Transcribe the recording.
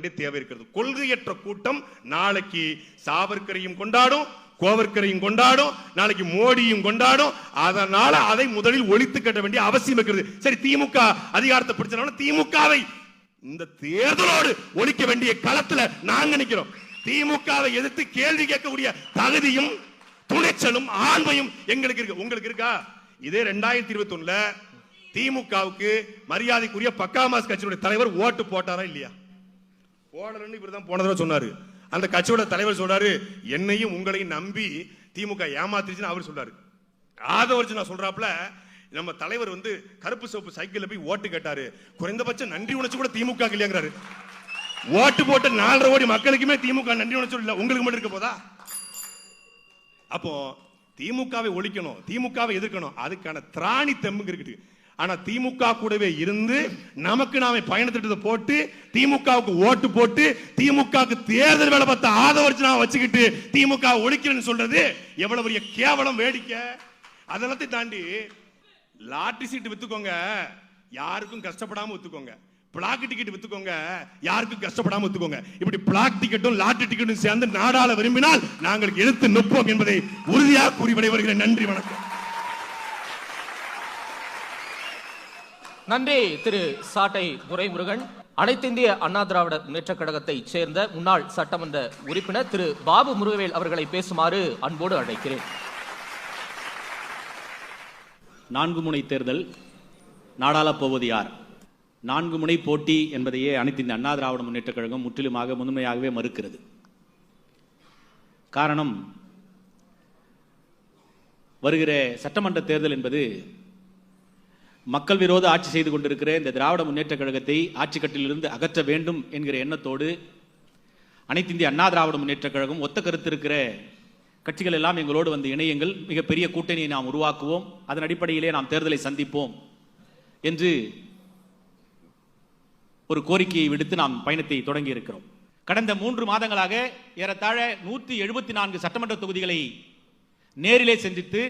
தேவை இருக்கிறது. கொள்கையற்ற கூட்டம் நாளைக்கு சாவர்கரையும் கொண்டாடும் கோவர்கரையும் கொண்டாடும் நாளைக்கு மோடியும் கொண்டாடும். அதனால அதை முதலில் ஒழித்து கட்ட வேண்டிய அவசியம் இருக்கிறது. சரி திமுக அதிகாரத்தை பிடிச்சனால திமுகவை இந்த தேர்தலோடு ஒழிக்க வேண்டிய களத்துல நாங்க நிக்கிறோம். திமுகவை எதிர்த்து கேள்வி கேட்கக்கூடிய தகுதியும் துணிச்சலும் ஆண்மையும் எங்களுக்கு இருக்கு. உங்களுக்கு இருக்கா? இதே ரெண்டாயிரத்தி இருபத்தி ஒண்ணுல திமுகவுக்கு மரியாதைக்குரிய பக்காமாஸ் கட்சியினுடைய தலைவர் ஓட்டு போட்டாரா இல்லையா? போடலன்னு இப்படி தான் போன தடவை சொன்னாரு. அந்த கட்சியோட தலைவர் சொல்றாரு என்னையும் உங்களையும் நம்பி திமுக ஏமாத்திருச்சுன்னு அவர் சொல்றாரு. ஆதவர்ஜி நான் சொல்றாப்ல நம்ம தலைவர் வந்து கருப்பு சோப்பு சைக்கிளில் போய் ஓட்டு கேட்டாரு. குறைந்தபட்சம் நன்றி உணர்ச்சி கூட திமுக இல்லையாங்கிறாரு ஓட்டு போட்ட நாலரை கோடி மக்களுக்குமே திமுக நன்றி உணர்ச்சி இல்லை. உங்களுக்கு மட்டும் இருக்க போதா? அப்போ திமுகவை ஒழிக்கணும் திமுகவை எதிர்க்கணும். அதுக்கான திராணி தெம்புங்க இருக்குது. ஆனா திமுக கூடவே இருந்து நமக்கு நாம பயணத்திட்டத்தை போட்டு திமுகவுக்கு ஓட்டு போட்டு திமுகவுக்கு தேர்தல் வேலை பார்த்த ஆதரவு நான் வச்சுக்கிட்டு திமுக ஒழிக்கிறேன்னு சொல்றது எவ்வளவு பெரிய கேவலம் வேடிக்கை. அதெல்லாத்தையும் தாண்டி லாட்டரி சீட்டு வித்துக்கோங்க. யாருக்கும் கஷ்டப்படாம ஒத்துக்கோங்க. Black ticket வித்துக்கோங்க. யாருக்கும் கஷ்டப்படாம ஒத்துக்கோங்க. இப்படி பிளாக் டிக்கெட்டும் லாட்டரி டிக்கெட்டும் சேர்ந்து நாடாள விரும்பினால் நாங்கள் எடுத்து நிற்போம் என்பதை உறுதியாக கூறி விடைபெறுகிறேன். நன்றி வணக்கம். நன்றி திரு சாட்டை துரைமுருகன். அனைத்திந்திய அண்ணா திராவிட முன்னேற்றக் கழகத்தைச் சேர்ந்த முன்னாள் சட்டமன்ற உறுப்பினர் திரு பாபு முருகவேல் அவர்களை பேசுமாறு அன்போடு அழைக்கிறேன். நான்கு முனை தேர்தல் நாடாளப் போவது யார் நான்கு முனை போட்டி என்பதையே அனைத்து இந்திய அண்ணா திராவிட முன்னேற்றக் கழகம் முற்றிலுமாக முதன்மையாகவே மறுக்கிறது. காரணம் வருகிற சட்டமன்ற தேர்தல் என்பது மக்கள் விரோத ஆட்சி செய்து கொண்டிருக்கிற இந்த திராவிட முன்னேற்றக் கழகத்தை ஆட்சி கட்டிலிருந்து அகற்ற வேண்டும் என்கிற எண்ணத்தோடு அனைத்து இந்திய அண்ணா திராவிட முன்னேற்றக் கழகம் ஒத்த கருத்து இருக்கிற கட்சிகள் எல்லாம் எங்களோடு வந்து இணையங்கள். மிகப்பெரிய கூட்டணியை நாம் உருவாக்குவோம். அதன் அடிப்படையிலே நாம் தேர்தலை சந்திப்போம் என்று ஒரு கோரிக்கையை விடுத்து நாம் பயணத்தை தொடங்கி இருக்கிறோம் கடந்த மூன்று மாதங்களாக ஏறத்தாழ நூற்றி எழுபத்தி நான்கு சட்டமன்ற தொகுதிகளை நேரிலே சந்தித்து